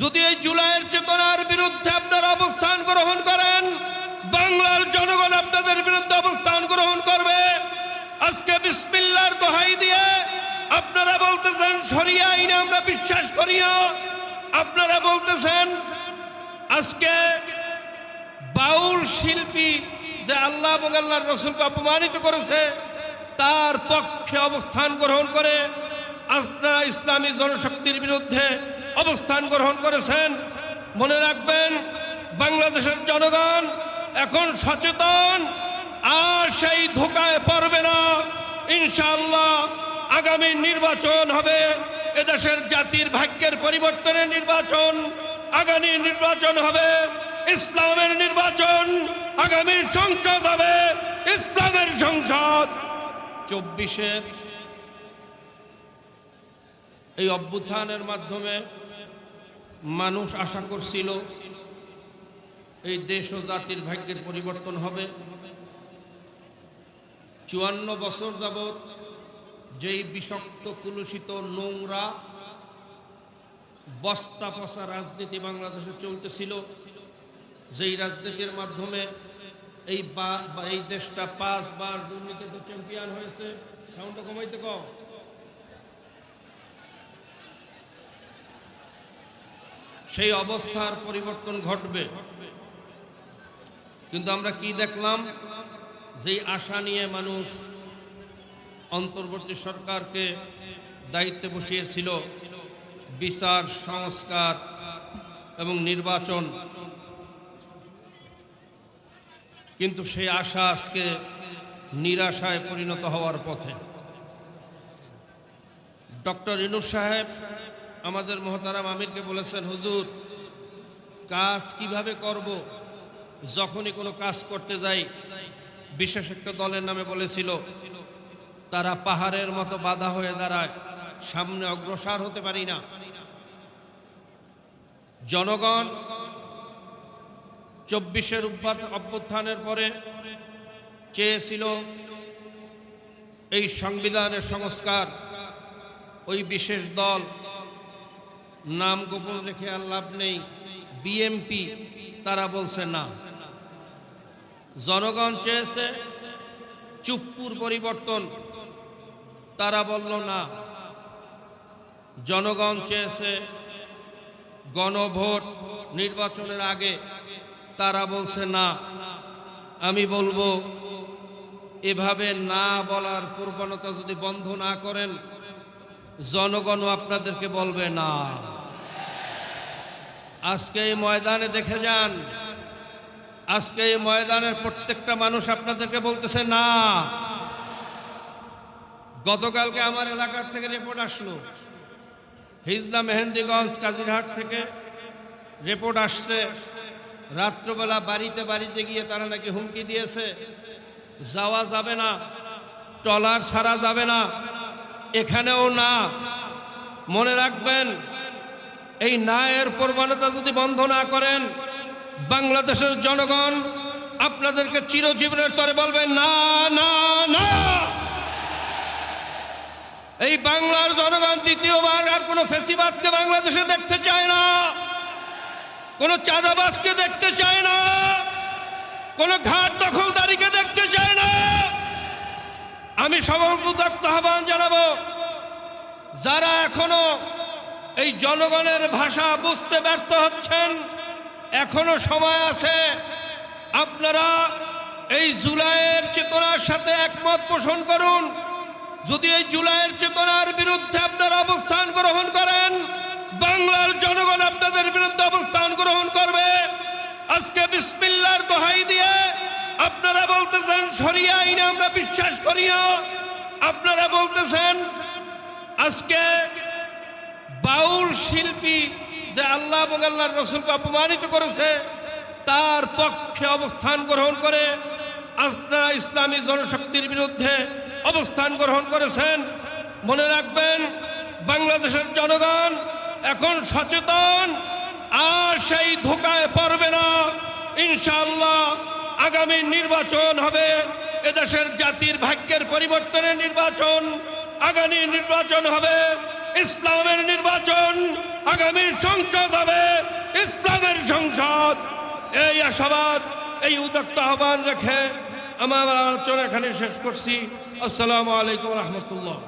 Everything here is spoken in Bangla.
যদি এই জুলাইয়ের চেতনার বিরুদ্ধে আপনারা অবস্থান গ্রহণ করেন, বাংলার জনগণ আপনাদের বিরুদ্ধে অবস্থান গ্রহণ করবে। আজকে বিসমিল্লার দোহাই দিয়ে আপনারা বলতেছেন, সরিয়া আইনে আমরা বিশ্বাস করি না। আপনারা বলতেছেন, আজকে বাউল শিল্পী যে আল্লাহ এবং আল্লাহর রসুলকে অপমানিত করেছে, তার পক্ষে অবস্থান গ্রহণ করে আপনারা ইসলামী জনশক্তির বিরুদ্ধে অবস্থান গ্রহণ করেছেন। মনে রাখবেন, বাংলাদেশের জনগণ এখন সচেতন, আর সেই ধোকায় পড়বে না। ইনশাআল্লাহ আগামী নির্বাচন হবে। এদেশের জাতির ভাগ্যের পরিবর্তনের নির্বাচন, আগামী নির্বাচন হবে। ইসলামের নির্বাচন আগামী সংসদ হবে। ইসলামের সংসদ। চব্বিশের এই অভ্যুত্থানের মাধ্যমে মানুষ আশা করছিল এই দেশ ও জাতির ভাগ্যের পরিবর্তন হবে। চুয়ান্ন বছর যাবৎ যেই বিষাক্ত, কুলুষিত নোংরা বস্তা পচা রাজনীতি বাংলাদেশে চলতেছিল, যেই রাজনীতির মাধ্যমে এই বা- এই দেশটা পাঁচবার দুর্নীতিতে চ্যাম্পিয়ন হয়েছে। সাউন্ডটা কমাইতে কম। সেই অবস্থার পরিবর্তন ঘটবে। কিন্তু আমরা কি দেখলাম? যেই আশা নিয়ে মানুষ অন্তর্বর্তী সরকারকে দায়িত্বে বসিয়েছিল, বিচার, সংস্কার এবং নির্বাচন। কিন্তু সেই আশা আজকে নিরাশায় পরিণত হওয়ার পথে। ডক্টর ইনুস সাহেব আমাদের মহতারাম আমিরকে বলেছেন, হুজুর, কাজ কীভাবে করব? যখনই কোনো কাজ করতে যাই, বিশেষ একটা দলের নামে বলেছিল, তারা পাহাড়ের মতো বাধা হয়ে দাঁড়ায়, সামনে অগ্রসর হতে পারি না। জনগণ চব্বিশের অভ্যুত্থানের পরে চেয়েছিল, এই সংবিধানের সংস্কার, ওই বিশেষ দল নাম গোপন রেখে আর লাভ নেই। বিএমপি তারা বলছে না। জনগণ চেয়েছে চুপ্পুর পরিবর্তন। তারা বলল না। জনগণ চেয়েছে গণভোট নির্বাচনের আগে। তারা বলছে না। আমি বলব, এভাবে না বলার প্রবণতা যদি বন্ধ না করেন, জনগণও আপনাদেরকে বলবে না। আজকে এই ময়দানে দেখে যান। আজকে এই ময়দানের প্রত্যেকটা মানুষ আপনাদেরকে বলতেছে, না। গতকালকে আমার এলাকার থেকে রিপোর্ট আসলো। হিজলা মেহেন্দিগঞ্জ, কাজিরহাট থেকে রিপোর্ট আসছে। রাত্রবেলা বাড়িতে বাড়িতে গিয়ে তারা নাকি হুমকি দিয়েছে। যাওয়া যাবে না টলার ছাড়া যাবে না, এখানেও না। মনে রাখবেন এই নায়ের প্রবণতা যদি বন্ধ না করেন, বাংলাদেশের জনগণ আপনাদেরকে চিরজীবনের তরে বলবে, না না না। এই বাংলার জনগণ দ্বিতীয়বার আর কোনো ফেসিবাদকে বাংলাদেশে দেখতে চায় না, কোনো চাঁদাবাজকে দেখতে চায় না, কোনো ঘাট দখলদারিকে দেখতে চায় না। আমি সকল উদাত্ত আহ্বান জানাব, যারা এখনও এই জনগণের ভাষা বুঝতে ব্যর্থ হচ্ছেন। এখনও সময় আছে। আপনারা এই জুলাইয়ের চেতনার সাথে একমত পোষণ করুন। যদি এই জুলাইয়ের চেতনার বিরুদ্ধে আপনারা অবস্থান গ্রহণ করেন, বাংলার জনগণ আপনাদের বিরুদ্ধে অবস্থান গ্রহণ করবে। আজকে বিসমিল্লার দোহাই দিয়ে আপনারা বলতেছেন, সরিয়া আইনে আমরা বিশ্বাস করি না। আপনারা বলতেছেন, আজকে বাউল শিল্পী যে আল্লাহ এবং আল্লাহর রসুলকে অপমানিত করেছে, তার পক্ষে অবস্থান গ্রহণ করে আপনারা ইসলামী জনশক্তির বিরুদ্ধে অবস্থান গ্রহণ করেছেন। মনে রাখবেন, বাংলাদেশের জনগণ এখন সচেতন, আর সেই ধোকায় পড়বে না। ইনশাআল্লাহ আগামী নির্বাচন হবে, এদেশের জাতির ভাগ্যের পরিবর্তনের নির্বাচন, আগামী নির্বাচন হবে। ইসলামের নির্বাচন আগামী সংসদ হবে। ইসলামের সংসদ। এই আশাবাদ, এই উদ্যোক্ত আহ্বান রেখে আমার আলোচনা এখানে শেষ করছি। আসসালামু আলাইকুম রহমতুল্লাহ।